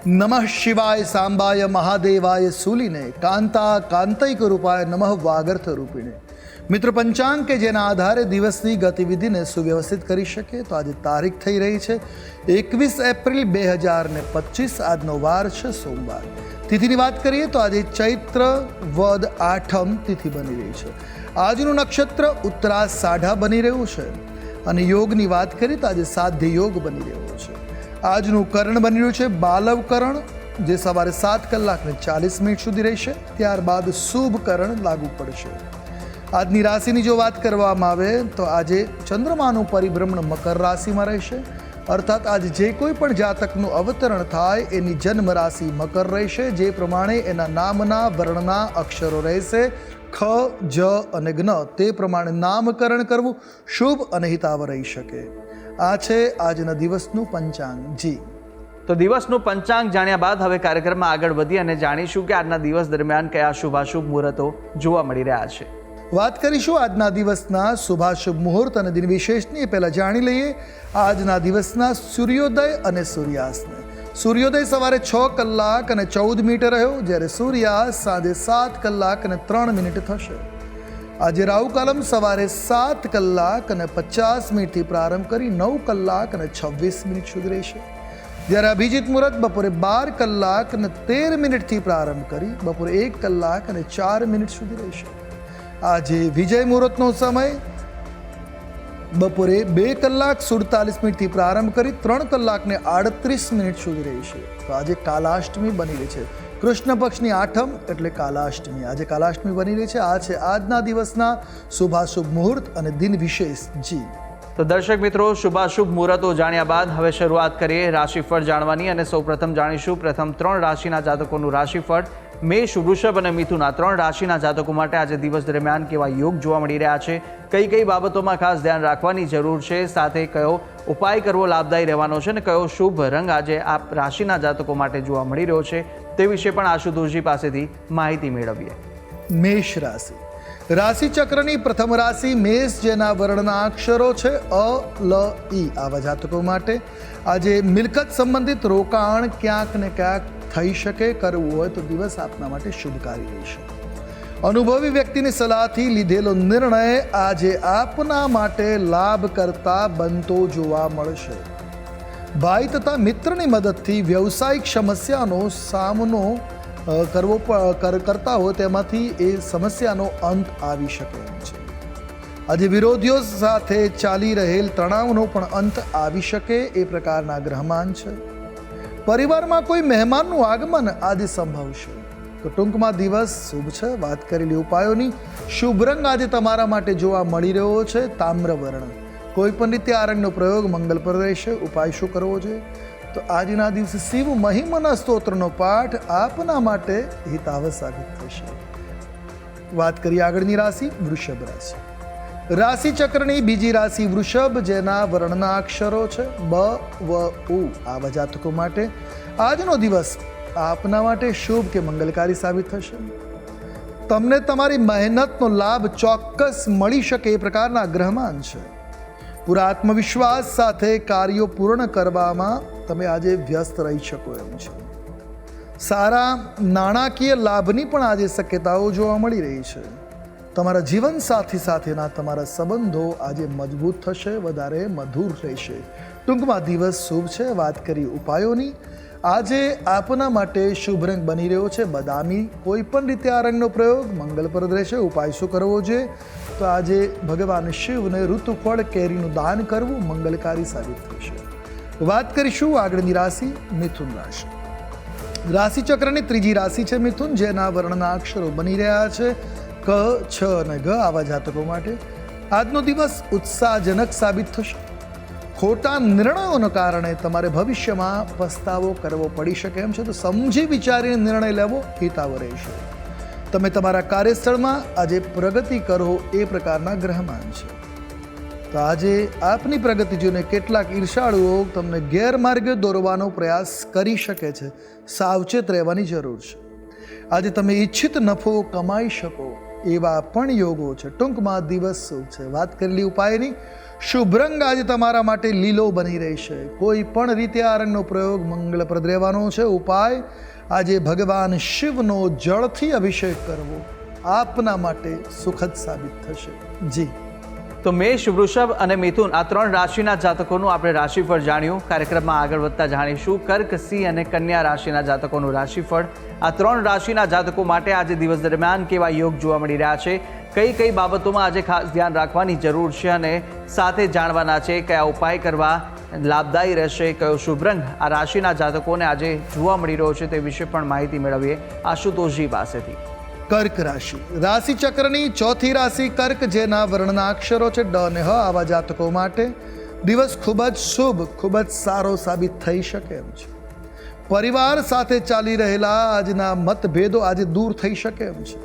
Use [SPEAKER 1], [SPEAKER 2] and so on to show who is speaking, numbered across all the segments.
[SPEAKER 1] નમઃ શિવાય સાંબાય મહાદેવાય સૂલીને કાંતા કાંતૈક રૂપાય નમઃ વાગર્થ રૂપિણે મિત્ર પંચાંગ કે જેના આધારે દિવસની ગતિવિધિને સુવ્યવસ્થિત કરી શકે તો આજે તારીખ થઈ રહી છે એકવીસ એપ્રિલ બે હજાર ને પચીસ આજનો વાર છે સોમવાર તિથિની વાત કરીએ તો આજે ચૈત્ર વદ આઠમ તિથિ બની રહી છે આજનું નક્ષત્ર ઉત્તરા સાઢા બની રહ્યું છે અને યોગની વાત કરીએ તો આજે સાધ્ય યોગ બની રહ્યો છે આજનું કરણ બની રહ્યું છે બાલવ કરણ જે સવારે સાત કલાકને ચાલીસ મિનિટ સુધી રહેશે. ત્યારબાદ શુભ કરણ લાગુ પડશે. આજની રાશિની જો વાત કરવામાં આવે, તો આજે ચંદ્રમાનું પરિભ્રમણ મકર રાશિમાં રહેશે. અર્થાત આજે જે કોઈ પણ જાતકનું અવતરણ થાય, એની જન્મ રાશિ મકર રહેશે. જે પ્રમાણે એના નામના, વર્ણના, અક્ષરો રહેશે. ખ, જ અને જ્ઞ તે પ્રમાણે નામકરણ કરવું શુભ અને હિતાવ રહી શકે. આ છે આજના દિવસનું પંચાંગ. જી.
[SPEAKER 2] તો દિવસનું પંચાંગ જાણ્યા બાદ હવે કાર્યક્રમમાં આગળ વધી અને જાણીશું કે આજના દિવસ દરમિયાન કયા શુભાશુભ મુહૂર્તો જોવા મળી રહ્યા છે.
[SPEAKER 1] વાત કરીશું આજના દિવસના શુભાશુભ મુહૂર્ત અને દિન વિશેષની. એ પહેલાં જાણી લઈએ આજના દિવસના સૂર્યોદય અને સૂર્યાસ્તને. સૂર્યોદય સવારે છ કલાક અને ચૌદ મિનિટ રહ્યો. જ્યારે સૂર્યાસ્ત સાંજે સાત કલાક અને ત્રણ મિનિટ થશે. આજે રાહુ કાલમ સવારે સાત કલાક અને પચાસ મિનિટથી પ્રારંભ કરી નવ કલાક અને છવ્વીસ મિનિટ સુધી રહેશે. જ્યારે અભિજીત મુહૂર્ત બપોરે બાર કલાક અને તેર મિનિટથી પ્રારંભ કરી બપોરે એક કલાક અને ચાર મિનિટ સુધી રહેશે. આજે વિજય મુહૂર્તનો સમય બપોરે બે કલાક સુડતાલીસ મિનિટથી પ્રારંભ કરી ત્રણ કલાકને આડત્રીસ મિનિટ સુધી રહેશે. તો આજે કાલાષ્ટમી બની રહી છે. કૃષ્ણ પક્ષની આઠમ એટલે કાલાષ્ટમી. આજે કાલાષ્ટમી બની રહી છે. આ છે આજના દિવસના શુભાશુભ મુહૂર્ત અને દિન વિશેષ જી.
[SPEAKER 2] તો દર્શક મિત્રો, શુભાશુભ મુહૂર્તો જાણ્યા બાદ હવે શરૂઆત કરીએ રાશિફળ જાણવાની અને સૌપ્રથમ જાણીશું પ્રથમ ત્રણ રાશિના જાતકોનું રાશિફળ. મેષ, વૃષભ અને મિથુન ત્રણ રાશિના જાતકો માટે આજે દિવસ દરમિયાન કેવા યોગ જોવા મળી રહ્યા છે? કઈ કઈ બાબતોમાં ખાસ ધ્યાન રાખવાની જરૂર છે? સાથે કયો ઉપાય કરવો લાભદાયી રહેવાનો છે? અને કયો શુભ રંગ આજે આ રાશિના જાતકો માટે જોવા મળી રહ્યો છે? તે વિશે પણ આશુતોષજી પાસેથી માહિતી મેળવીએ.
[SPEAKER 1] મેષ રાશિ. રાશિ ચક્રની પ્રથમ રાશિ મેષ, જેના વર્ણના અક્ષરો છે અ, લ, ઈ. આવા જાતકો માટે આજે મિલકત સંબંધિત રોકાણ ક્યાંક ને ક્યાંક થઈ શકે, કરવું હોય તો દિવસ આપના માટે શુભકારી રહેશે અનુભવી વ્યક્તિની સલાહથી લીધેલો નિર્ણય આજે આપના માટે લાભ કરતા બનતો જોવા મળશે. ભાઈ તથા મિત્રની મદદથી વ્યવસાયિક સમસ્યાનો સામનો કરવો કરતા હોય તેમાંથી એ સમસ્યાનો અંત આવી શકે છે. આજે વિરોધીઓ સાથે ચાલી રહેલ તણાવનો પણ અંત આવી શકે એ પ્રકારના ગ્રહમાન છે. પરિવારમાં કોઈ મહેમાનનું આગમન આજે સંભવશે તો ટૂંકમાં દિવસ શુભ છે. વાત કરેલી ઉપાયોની શુભ રંગ આજે તમારા માટે જોવા મળી રહ્યો છે. તામ્ર વર્ણ કોઈ પણ રીતે આ રંગનો પ્રયોગ મંગલપ્રદ રહેશે ઉપાય શું કરવો જોઈએ? તો આજના દિવસે શિવ મહિમના સ્તોત્રનો પાઠ આપના માટે હિતાવ સાબિત થશે. વાત કરીએ આગળની રાશિ વૃષભ રાશિ. રાશિ ચક્રની બીજી રાશિ વૃષભ, જેના વર્ણના અક્ષરો છે બ, વ, ઉ. આવા જાતકો માટે આજનો દિવસ આપના માટે શુભ કે મંગલકારી સાબિત થશે. તમને તમારી મહેનતનો લાભ ચોક્કસ મળી શકે એ પ્રકારના ગ્રહમાન છે. પૂરા આત્મવિશ્વાસ સાથે કાર્યો પૂર્ણ કરવામાં તમે આજે વ્યસ્ત રહી શકો એમ છે. સારા નાણાકીય લાભની પણ આજે શક્યતાઓ જોવા મળી રહી છે. તમારા જીવનસાથી સાથેના તમારા સંબંધો આજે મજબૂત થશે, વધારે મધુર રહેશે. ટૂંકમાં દિવસ શુભ છે, વાત કરી ઉપાયોની. આજે આપના માટે શુભ રંગ બની રહ્યો છે. બદામી કોઈ પણ રીતે આ રંગનો પ્રયોગ મંગલપ્રદ રહેશે. ઉપાય શું કરવો જોઈએ? તો આજે ભગવાન શિવને ઋતુફળ કેરીનું દાન કરવું મંગલકારી સાબિત થશે. વાત કરીશું આગળની રાશિ મિથુન રાશિ. રાશિ ચક્રની ત્રીજી રાશિ છે મિથુન, જેના વર્ણના અક્ષરો બની રહ્યા છે ક, છ અને ગ આવા જાતકો માટે. આજનો દિવસ ઉત્સાહજનક સાબિત થશે. ખોટા નિર્ણયોના કારણે તમારે ભવિષ્યમાં પસ્તાવો કરવો પડી શકે એમ છે. તો સમજી વિચારીને નિર્ણય લેવો હિતાવ રહેશે. તમે તમારા કાર્યસ્થળમાં આજે પ્રગતિ કરો એ પ્રકારના ગ્રહમાન છે. તો આજે આપની પ્રગતિ જોઈને કેટલાક ઈર્ષાળુઓ તમને ગેરમાર્ગે દોરવાનો પ્રયાસ કરી શકે છે. સાવચેત રહેવાની જરૂર છે. આજે તમે ઈચ્છિત નફો કમાઈ શકો એવા પણ યોગો છે. ટૂંકમાં દિવસ શુભ છે? વાત કરેલી ઉપાયની શુભ રંગ આજે તમારા માટે લીલો બની રહેશે. કોઈ પણ રીતે આ રંગનો પ્રયોગ મંગળપ્રદ રહેવાનો છે. ઉપાય આજે ભગવાન શિવનો જળથી અભિષેક કરવો આપના માટે સુખદ સાબિત થશે. જી.
[SPEAKER 2] તો મેષ, વૃષભ અને મિથુન આ ત્રણ રાશિના જાતકોનું આપણે રાશિફળ જાણ્યું. કાર્યક્રમમાં આગળ વધતા જાણીશું. કર્ક, સિંહ અને કન્યા રાશિના જાતકોનું રાશિફળ. આ ત્રણ રાશિના જાતકો માટે આજે દિવસ દરમિયાન કેવા યોગ જોવા મળી રહ્યા છે? કઈ કઈ બાબતોમાં આજે ખાસ ધ્યાન રાખવાની જરૂર છે અને સાથે જાણવાના છે કયા ઉપાય કરવા લાભદાયી રહેશે કયો શુભ રંગ? આ રાશિના જાતકોને આજે જોવા મળી રહ્યો છે તે વિશે પણ માહિતી મેળવીએ આશુતોષજી પાસેથી.
[SPEAKER 1] કર્ક રાશિ. રાશિ ચક્રની ચોથી રાશિ કર્ક, જેના વર્ણના અક્ષરો છે ડ અને હ આવા જાતકો માટે દિવસ ખૂબ જ શુભ, ખૂબ જ સારો સાબિત થઈ શકે એમ છે. પરિવાર સાથે ચાલી રહેલા આજના મતભેદો આજે દૂર થઈ શકે એમ છે.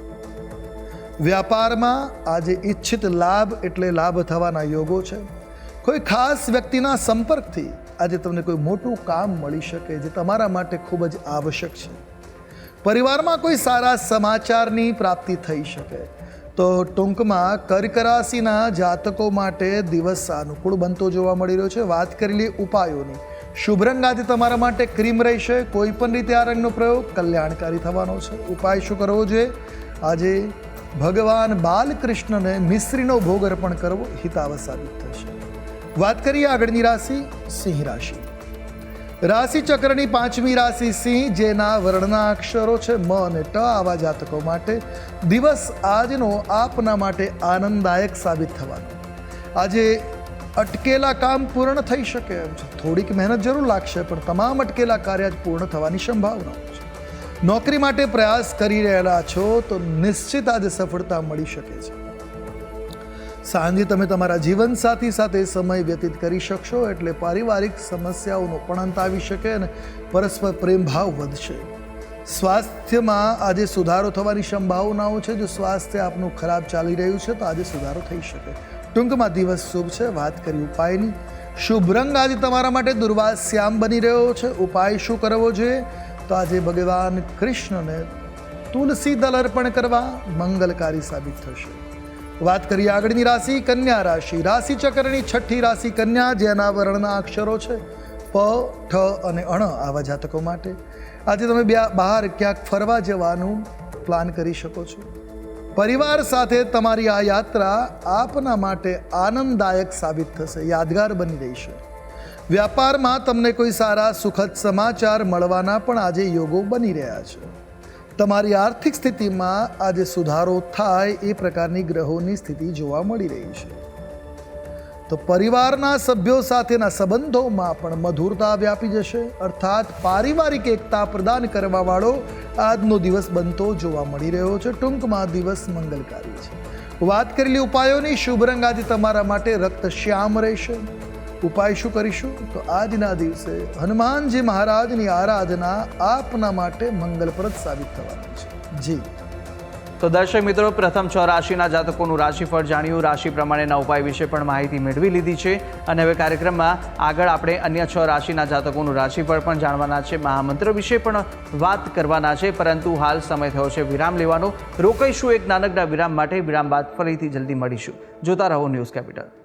[SPEAKER 1] વ્યાપારમાં આજે ઈચ્છિત લાભ એટલે લાભ થવાના યોગો છે. કોઈ ખાસ વ્યક્તિના સંપર્કથી આજે તમને કોઈ મોટું કામ મળી શકે જે તમારા માટે ખૂબ જ આવશ્યક છે. પરિવારમાં કોઈ સારા સમાચારની પ્રાપ્તિ થઈ શકે. તો ટૂંકમાં કર્ક રાશિના જાતકો માટે દિવસ અનુકૂળ બનતો જોવા મળી રહ્યો છે. વાત કરી લઈએ ઉપાયોની. શુભ રંગ આજે તમારા માટે ક્રીમ રહેશે. કોઈ પણ રીતે આ રંગનો પ્રયોગ કલ્યાણકારી થવાનો છે. ઉપાય શું કરવો જોઈએ? આજે ભગવાન બાલકૃષ્ણને મિશ્રીનો ભોગ અર્પણ કરવો હિતાવ સાબિત થશે. વાત કરીએ આગળની રાશિ, સિંહ રાશિ. રાશિ ચક્રની પાંચમી રાશિ સિંહ, જેના વર્ણના અક્ષરો છે મ અને ટ આવા જાતકો માટે દિવસ આજનો આપના માટે આનંદદાયક સાબિત થવાનો. આજે અટકેલા કામ પૂર્ણ થઈ શકે એમ છે. થોડીક મહેનત જરૂર લાગશે, પણ તમામ અટકેલા કાર્ય પૂર્ણ થવાની સંભાવના છે. નોકરી માટે પ્રયાસ કરી રહેલા છો, તો નિશ્ચિત આજે સફળતા મળી શકે છે. સાંજે તમે તમારા જીવનસાથી સાથે સમય વ્યતીત કરી શકશો એટલે પારિવારિક સમસ્યાઓનો પણ અંત આવી શકે અને પરસ્પર પ્રેમ ભાવ વધશે. સ્વાસ્થ્યમાં આજે સુધારો થવાની સંભાવનાઓ છે. જો સ્વાસ્થ્ય આપનું ખરાબ ચાલી રહ્યું છે, તો આજે સુધારો થઈ શકે. ટૂંકમાં દિવસ શુભ છે. વાત કરી ઉપાયની શુભ રંગ આજે તમારા માટે દુર્વાસ્યામ બની રહ્યો છે. ઉપાય શું કરવો જોઈએ? તો આજે ભગવાન કૃષ્ણને તુલસી દલ અર્પણ કરવા મંગલકારી સાબિત થશે. વાત કરીએ આગળની રાશિ, કન્યા રાશિ. રાશિ ચક્રની છઠ્ઠી રાશિ કન્યા જેના વર્ણના અક્ષરો છે. પ, ઠ અને અણ આવા જાતકો માટે. આજે તમે બે બહાર ક્યાંક ફરવા જવાનું પ્લાન કરી શકો છો. પરિવાર સાથે તમારી આ યાત્રા આપના માટે આનંદદાયક સાબિત થશે. યાદગાર બની રહેશે વ્યાપારમાં તમને કોઈ સારા સુખદ સમાચાર મળવાના પણ આજે યોગો બની રહ્યા છે. તમારી આર્થિક સ્થિતિમાં આજે સુધારો થાય એ પ્રકારની ગ્રહોની સ્થિતિ જોવા મળી રહી છે. તો પરિવારના સભ્યો સાથેના સંબંધોમાં પણ મધુરતા વ્યાપી જશે, અર્થાત પારિવારિક એકતા પ્રદાન કરવાવાળો આજનો દિવસ બનતો જોવા મળી રહ્યો છે. ટૂંકમાં દિવસ મંગલકારી છે. વાત કરેલી ઉપાયોની, શુભ રંગ આજે તમારા માટે રક્ત શ્યામ રહેશે. ઉપાય શું કરીશું? તો આજના દિવસે હનુમાનજી મહારાજની આરાધના આપના માટે મંગલપ્રદ સાબિત થવાની છે. જી.
[SPEAKER 2] તો દર્શક મિત્રો, પ્રથમ છ રાશિના જાતકોનું રાશિફળ જાણ્યું. રાશિ પ્રમાણેના ઉપાય વિશે પણ માહિતી મેળવી લીધી છે. અને હવે કાર્યક્રમમાં આગળ આપણે અન્ય છ રાશિના જાતકોનું રાશિફળ પણ જાણવાના છે. મહામંત્ર વિશે પણ વાત કરવાના છે. પરંતુ હાલ સમય થયો છે વિરામ લેવાનો. રોકાઈશું એક નાનકડા વિરામ માટે. વિરામ બાદ ફરીથી જલ્દી મળીશું. જોતા રહો ન્યૂઝ કેપિટલ.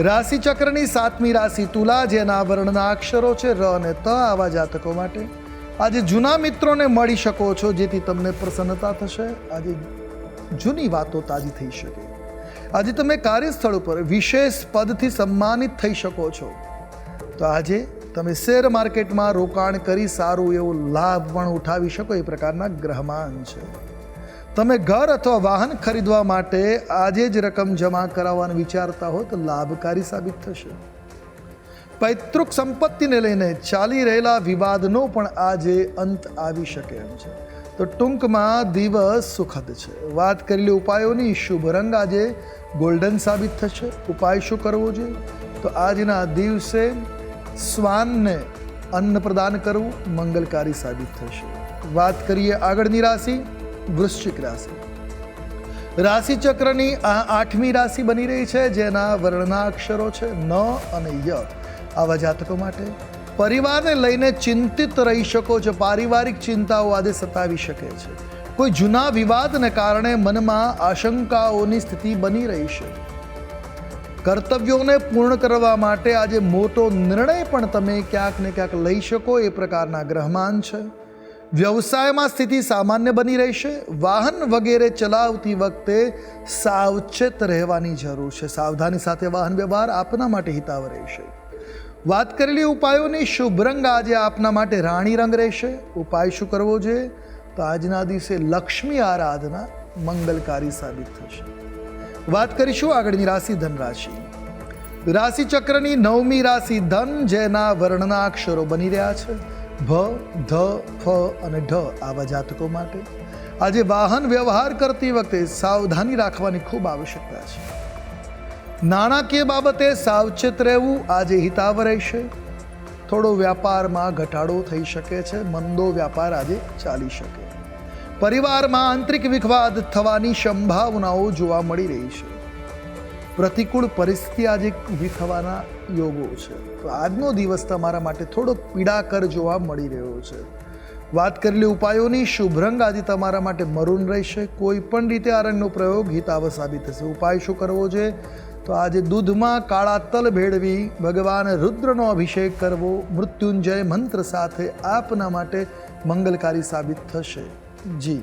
[SPEAKER 1] રાશિ ચક્રની સાતમી રાશિ તુલા, જેના વર્ણના અક્ષરો છે ર અને ત, આવા જાતકો માટે. આજે જૂના મિત્રોને મળી શકો છો, જેથી તમને પ્રસન્નતા થશે. આજે જૂની વાતો તાજી થઈ શકે. આજે તમે કાર્યસ્થળ ઉપર વિશેષ પદથી સન્માનિત થઈ શકો છો. તો આજે તમે શેર માર્કેટમાં રોકાણ કરી સારું એવો લાભ પણ ઉઠાવી શકો, એ પ્રકારના ગ્રહમાન છે. તમે ઘર અથવા વાહન ખરીદવા માટે આજે જ રકમ જમા કરાવવાનું વિચારતા હો તો લાભકારી સાબિત થશે. પૈતૃક સંપત્તિને લઈને ચાલી રહેલા વિવાદનો પણ આજે અંત આવી શકે એમ છે. તો ટૂંકમાં દિવસ સુખદ છે. વાત કરેલી ઉપાયોની શુભ રંગ આજે ગોલ્ડન સાબિત થશે. ઉપાય શું કરવો જોઈએ? તો આજના દિવસે શ્વાનને અન્ન પ્રદાન કરવું મંગલકારી સાબિત થશે. વાત કરીએ આગળની રાશિ. વૃશ્ચિક રાશિ. રાશિ ચક્રની આ આઠમી રાશિ બની રહી છે, જેના વર્ણના અક્ષરો છે ન અને ય. આવા જાતકો માટે પરિવારને લઈને ચિંતિત રહી શકો છો. પારિવારિક ચિંતાઓ આજે સતાવી શકે છે. કોઈ જૂના વિવાદને કારણે મનમાં આશંકાઓની સ્થિતિ બની રહી છે. કર્તવ્યોને પૂર્ણ કરવા માટે આજે મોટો નિર્ણય પણ તમે ક્યાંક ને ક્યાંક લઈ શકો. એ પ્રકારના ગ્રહમાન છે. વ્યવસાયમાં સ્થિતિ સામાન્ય બની રહેશે. વાહન વગેરે ચલાવતી વખતે સાવચેત રહેવાની જરૂર છે. સાવધાની સાથે વાહન વ્યવહાર આપના માટે હિતાવ રહેશે. વાત કરેલી ઉપાયોની શુભ રંગ આજે આપના માટે રાણી રંગ રહેશે. ઉપાય શું કરવો જોઈએ તો આજના દિવસે લક્ષ્મી આરાધના મંગલકારી સાબિત થશે. વાત કરીશું આગળની રાશિ ધન રાશિ રાશિ ચક્રની નવમી રાશિ ધન, જેના વર્ણના અક્ષરો બની રહ્યા છે. ભ ધ, ફ અને ઢ આવા જાતકો માટે. આજે વાહન વ્યવહાર કરતી વખતે સાવધાની રાખવાની ખૂબ આવશ્યકતા છે. નાણાકીય બાબતે સાવચેત રહેવું આજે હિતાવ રહેશે. થોડો વ્યાપારમાં ઘટાડો થઈ શકે છે, મંદો વ્યાપાર આજે ચાલી શકે. પરિવારમાં આંતરિક વિખવાદ થવાની સંભાવનાઓ જોવા મળી રહી છે. પ્રતિકૂળ પરિસ્થિતિ આજે ઊભી થવાના યોગો છે. તો આજનો દિવસ તમારા માટે થોડો પીડાકર જોવા મળી રહ્યો છે. વાત કરેલી ઉપાયોની, શુભ રંગ આજે તમારા માટે મરૂન રહેશે. કોઈ પણ રીતે આ રંગનો પ્રયોગ હિતાવ સાબિત થશે. ઉપાય શું કરવો છે? તો આજે દૂધમાં કાળા તલ ભેળવી ભગવાન રુદ્રનો અભિષેક કરવો. મૃત્યુંજય મંત્ર સાથે આપના માટે મંગલકારી સાબિત થશે. જી.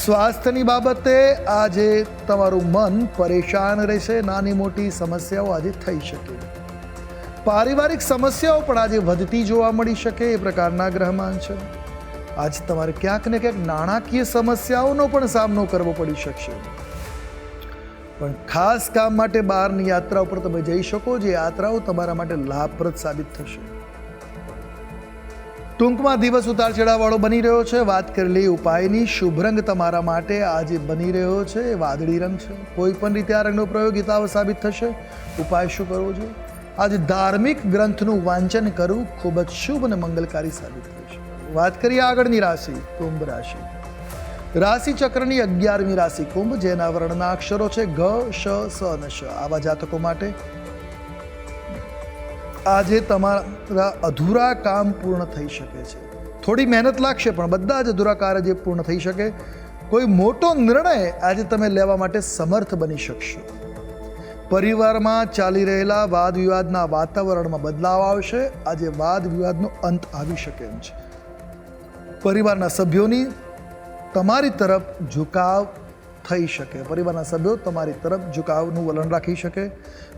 [SPEAKER 1] સ્વાસ્થ્યની બાબતે આજે તમારું મન પરેશાન રહેશે, નાની મોટી સમસ્યાઓ આજે થઈ શકે. પારિવારિક સમસ્યાઓ પણ આજે વધતી જોવા મળી શકે એ પ્રકારના ગ્રહમાન છે. આજ તમારે ક્યાંક ને ક્યાંક નાણાકીય સમસ્યાઓનો પણ સામનો કરવો પડી શકશે. પણ ખાસ કામ માટે બહારની યાત્રા ઉપર તમે જઈ શકો, જે યાત્રાઓ તમારા માટે લાભપ્રદ સાબિત થશે. ટૂંકમાં દિવસ ઉતાર ચઢાવવાળો બની રહ્યો છે. વાત કરેલી ઉપાયની, શુભ રંગ તમારા માટે આજે બની રહ્યો છે. એ વાદળી રંગ છે. કોઈ પણ રીતે આ રંગનો પ્રયોગ હિતાવ સાબિત થશે. ઉપાય શું કરવો જોઈએ? આજે ધાર્મિક ગ્રંથનું વાંચન કરવું ખૂબ જ શુભ અને મંગલકારી સાબિત થશે વાત કરીએ આગળની રાશિ, કુંભ રાશિ. રાશિ ચક્રની અગિયારમી રાશિ કુંભ, જેના વર્ણના અક્ષરો છે ગ શ, સ અને શ. આવા જાતકો માટે આજે તમારા અધૂરા કામ પૂર્ણ થઈ શકે છે. થોડી મહેનત લાગશે, પણ બધા જ અધૂરા કાર્ય જે પૂર્ણ થઈ શકે, કોઈ મોટો નિર્ણય આજે તમે લેવા માટે સમર્થ બની શકશો. પરિવારમાં ચાલી રહેલા વાદ વિવાદના વાતાવરણમાં બદલાવ આવશે, આજે વાદ વિવાદનો અંત આવી શકે એમ છે. પરિવારના સભ્યોની તમારી તરફ ઝુકાવ થઈ શકે. પરિવારના સભ્યો તમારી તરફ ઝુકાવનું વલણ રાખી શકે.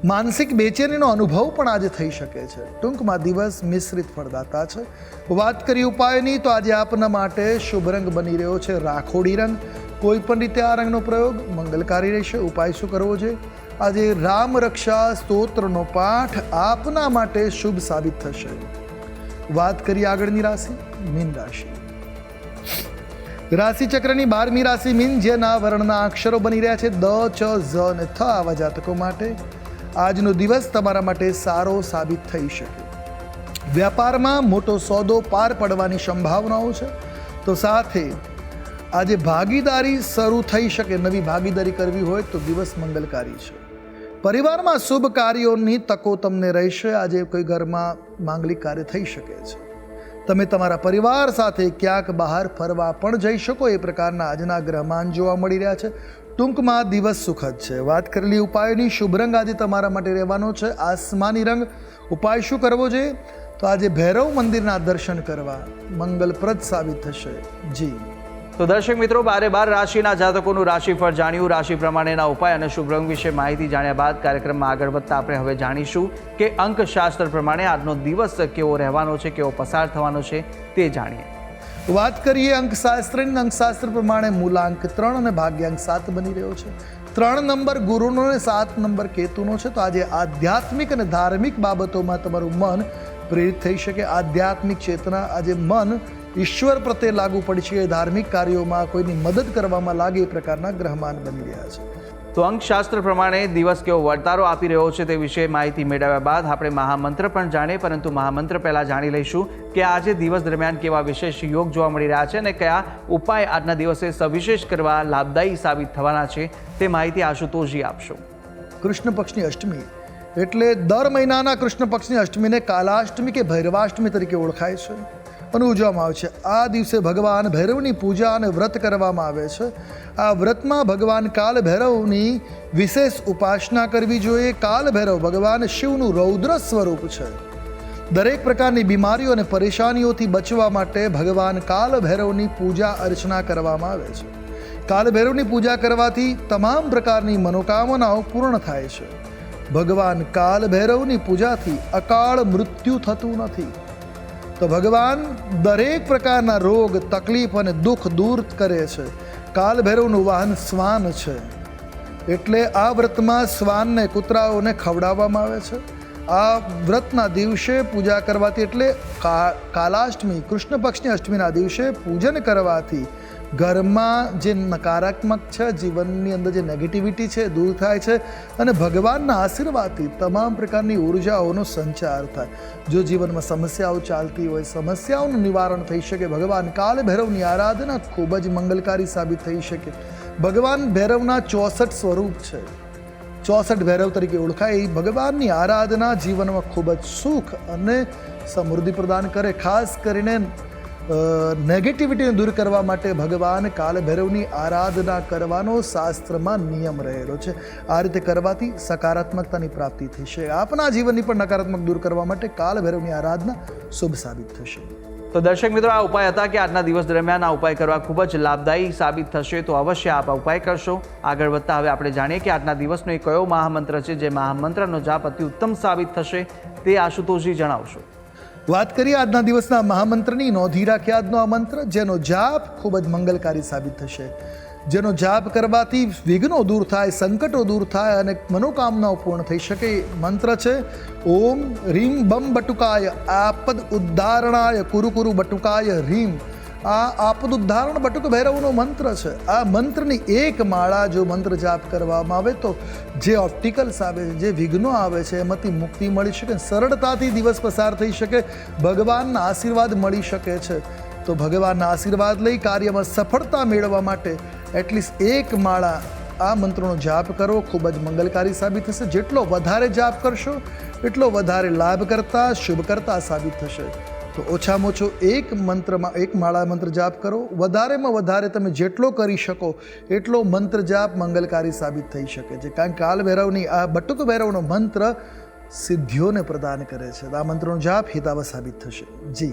[SPEAKER 1] માનસિક બેચેનીનો અનુભવ પણ આજે થઈ શકે છે. ટૂંકમાં દિવસ મિશ્રિત ફળદાતા છે. વાત કરી ઉપાયની તો આજે આપના માટે શુભ રંગ બની રહ્યો છે રાખોડી રંગ. કોઈ પણ રીતે આ રંગનો પ્રયોગ મંગલકારી રહેશે. ઉપાય શું કરવો જોઈએ? આજે રામ રક્ષા સ્તોત્રનો પાઠ આપના માટે શુભ સાબિત થશે. વાત કરીએ આગળની રાશિ, મીન રાશિ. રાશિ ચક્રની બારમી રાશિ મીન, જેના વર્ણના અક્ષરો બની રહ્યા છે, દ ચ ઝ અને થ આવા જાતકો માટે. આજનો દિવસ તમારા માટે સારો સાબિત થઈ શકે. વ્યાપારમાં મોટો સોદો પાર પડવાની સંભાવનાઓ છે. તો સાથે, આજે ભાગીદારી શરૂ થઈ શકે, નવી ભાગીદારી કરવી હોય તો દિવસ મંગલકારી છે. પરિવારમાં શુભ કાર્યોની તકો તમને રહેશે. આજે કોઈ ઘરમાં માંગલિક કાર્ય થઈ શકે છે. તમે તમારા પરિવાર સાથે ક્યાંક બહાર ફરવા પણ જઈ શકો. એ પ્રકારના આજના ગ્રહમાન જોવા મળી રહ્યા છે. ટૂંકમાં દિવસ સુખદ છે. વાત કરેલી ઉપાયોની શુભ રંગ આજે તમારા માટે રહેવાનો છે. આસમાની રંગ. ઉપાય શું કરવો જોઈએ? તો આજે ભૈરવ મંદિરના દર્શન કરવા મંગલપ્રદ સાબિત થશે. જી.
[SPEAKER 2] તો દર્શક મિત્રો, બારે બાર રાશિના જાતકોનું રાશિફળ જાણ્યું. રાશિ પ્રમાણેના ઉપાય અને શુભ રંગ વિશે માહિતી જાણ્યા બાદ કાર્યક્રમમાં આગળ વધતા આપણે હવે જાણીશું કે અંકશાસ્ત્ર પ્રમાણે આજનો દિવસ કેવો રહેવાનો છે, કેવો પસાર થવાનો છે તે જાણીએ.
[SPEAKER 1] વાત કરીએ અંકશાસ્ત્રની. અંકશાસ્ત્ર પ્રમાણે મૂલાંક ત્રણ અને ભાગ્યાંક સાત બની રહ્યો છે. ત્રણ નંબર ગુરુનો અને સાત નંબર કેતુનો છે. તો આજે આધ્યાત્મિક અને ધાર્મિક બાબતોમાં તમારું મન પ્રેરિત થઈ શકે. આધ્યાત્મિક ચેતના આજે મન ઈશ્વર પ્રત્યે લાગુ પડશે ધાર્મિક કાર્યોમાં કોઈની મદદ કરવામાં લાગે એ પ્રકારના ગ્રહમાન બની રહ્યા છે.
[SPEAKER 2] તો અંકશાસ્ત્ર પ્રમાણે દિવસ કેવો વર્તારો આપી રહ્યો છે તે વિશે માહિતી મેળવ્યા બાદ આપણે મહામંત્ર પણ જાણીએ પરંતુ મહામંત્ર પહેલાં જાણી લઈશું કે આજે દિવસ દરમિયાન કેવા વિશેષ યોગ જોવા મળી રહ્યા છે અને કયા ઉપાય આજના દિવસે સવિશેષ કરવા લાભદાયી સાબિત થવાના છે તે માહિતી આશુતોષજી આપશો.
[SPEAKER 1] કૃષ્ણ પક્ષની અષ્ટમી. એટલે દર મહિનાના કૃષ્ણ પક્ષની અષ્ટમીને કાલાષ્ટમી કે ભૈરવાષ્ટમી તરીકે ઓળખાય છે. અને ઉજવવામાં આવે છે. આ દિવસે ભગવાન ભૈરવની પૂજા અને વ્રત કરવામાં આવે છે. આ વ્રતમાં ભગવાન કાલ ભૈરવની વિશેષ ઉપાસના કરવી જોઈએ. કાલ ભૈરવ ભગવાન શિવનું રૌદ્ર સ્વરૂપ છે. દરેક પ્રકારની બીમારીઓ અને પરેશાનીઓથી બચવા માટે ભગવાન કાલ ભૈરવની પૂજા અર્ચના કરવામાં આવે છે. કાલ ભૈરવની પૂજા કરવાથી તમામ પ્રકારની મનોકામનાઓ પૂર્ણ થાય છે. ભગવાન કાલ ભૈરવની પૂજાથી અકાળ મૃત્યુ થતું નથી. તો ભગવાન દરેક પ્રકારના રોગ, તકલીફ અને દુઃખ દૂર કરે છે. કાલભૈરવનું વાહન શ્વાન છે. એટલે આ વ્રતમાં શ્વાનને કૂતરાઓને ખવડાવવામાં આવે છે. આ વ્રતના દિવસે પૂજા કરવાથી એટલે કાલાષ્ટમી, કૃષ્ણ પક્ષની અષ્ટમીના દિવસે પૂજન કરવાથી ઘરમાં જે નકારાત્મક છે, જીવનની અંદર જે નેગેટિવિટી છે, દૂર થાય છે અને ભગવાનના આશીર્વાદથી તમામ પ્રકારની ઉર્જાઓનો સંચાર થાય. જો જીવનમાં સમસ્યાઓ ચાલતી હોય, સમસ્યાઓનું નિવારણ થઈ શકે, ભગવાન કાલ ભૈરવની આરાધના ખૂબ જ મંગલકારી સાબિત થઈ શકે. ભગવાન ભૈરવના ચોસઠ સ્વરૂપ છે. ચોસઠ ભૈરવ તરીકે ઓળખાય, એ ભગવાનની આરાધના જીવનમાં ખૂબ જ સુખ અને સમૃદ્ધિ પ્રદાન કરે, ખાસ કરીને નેગેટિવિટીને દૂર કરવા માટે ભગવાન કાલભૈરવની આરાધના કરવાનો શાસ્ત્રમાં નિયમ રહેલો છે. આ રીતે કરવાથી સકારાત્મકતાની પ્રાપ્તિ થશે. આપના જીવનની પણ નકારાત્મક દૂર કરવા માટે કાલ ભૈરવની આરાધના શુભ સાબિત થશે.
[SPEAKER 2] તો દર્શક મિત્રો, આ ઉપાય હતા કે આજના દિવસ દરમિયાન આ ઉપાય કરવા ખૂબ જ લાભદાયી સાબિત થશે. તો અવશ્ય આપ ઉપાય કરશો. આગળ વધતા હવે આપણે જાણીએ કે આજના દિવસનો એ કયો મહામંત્ર છે, જે મહામંત્રનો જાપ અતિ ઉત્તમ સાબિત થશે તે આશુતોષજી જણાવશો.
[SPEAKER 1] વાત કરીએ આજના દિવસના મહામંત્રની, નોંધી રાખે આજનો આ મંત્ર, જેનો જાપ ખૂબ જ મંગલકારી સાબિત થશે. જેનો જાપ કરવાથી વિઘ્નો દૂર થાય, સંકટો દૂર થાય અને મનોકામનાઓ પૂર્ણ થઈ શકે. મંત્ર છે, ઓમ રીમ બમ બટુકાય, આપદ ઉદ્ધારણાય, કુરુ કુરુ બટુકાય રીમ. આ આપદ ઉદ્ધારણ બટુક ભૈરવનો મંત્ર છે. આ મંત્રની એક માળા જો મંત્ર જાપ કરવામાં આવે તો જે ઓપ્ટિકલ્સ આવે છે, જે વિઘ્નો આવે છે, એમાંથી મુક્તિ મળી શકે, સરળતાથી દિવસ પસાર થઈ શકે, ભગવાનના આશીર્વાદ મળી શકે છે. તો ભગવાનના આશીર્વાદ લઈ કાર્યમાં સફળતા મેળવવા માટે એટલીસ્ટ એક માળા આ મંત્રનો જાપ કરો. ખૂબ જ મંગલકારી સાબિત થશે. જેટલો વધારે જાપ કરશો, એટલો વધારે લાભ કરતા શુભ કરતા સાબિત થશે. તો ઓછામાં ઓછો એક મંત્રમાં, એક માળા મંત્ર જાપ કરો. વધારેમાં વધારે તમે જેટલો કરી શકો, એટલો મંત્ર જાપ મંગલકારી સાબિત થઈ શકે છે. કારણ કે કાલ ભૈરવની આ બટુક ભૈરવનો મંત્ર સિદ્ધિઓને પ્રદાન કરે છે. આ મંત્રનો જાપ હિતાવ સાબિત થશે. જી.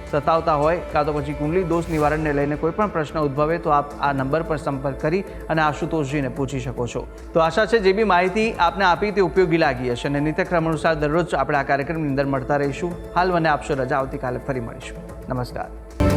[SPEAKER 2] સતાવતા હોય કાં તો પછી કુંડલી દોષ નિવારણને લઈને કોઈ પણ પ્રશ્ન ઉદ્ભવે, તો આપ આ નંબર પર સંપર્ક કરી અને આશુતોષજીને પૂછી શકો છો. તો આશા છે જે બી માહિતી આપને આપી તે ઉપયોગી લાગી હશે અને નિત્યક્રમ અનુસાર દરરોજ આપણે આ કાર્યક્રમની અંદર મળતા રહીશું. હાલ મને આપશો રજા, આવતીકાલે ફરી મળીશું. નમસ્કાર.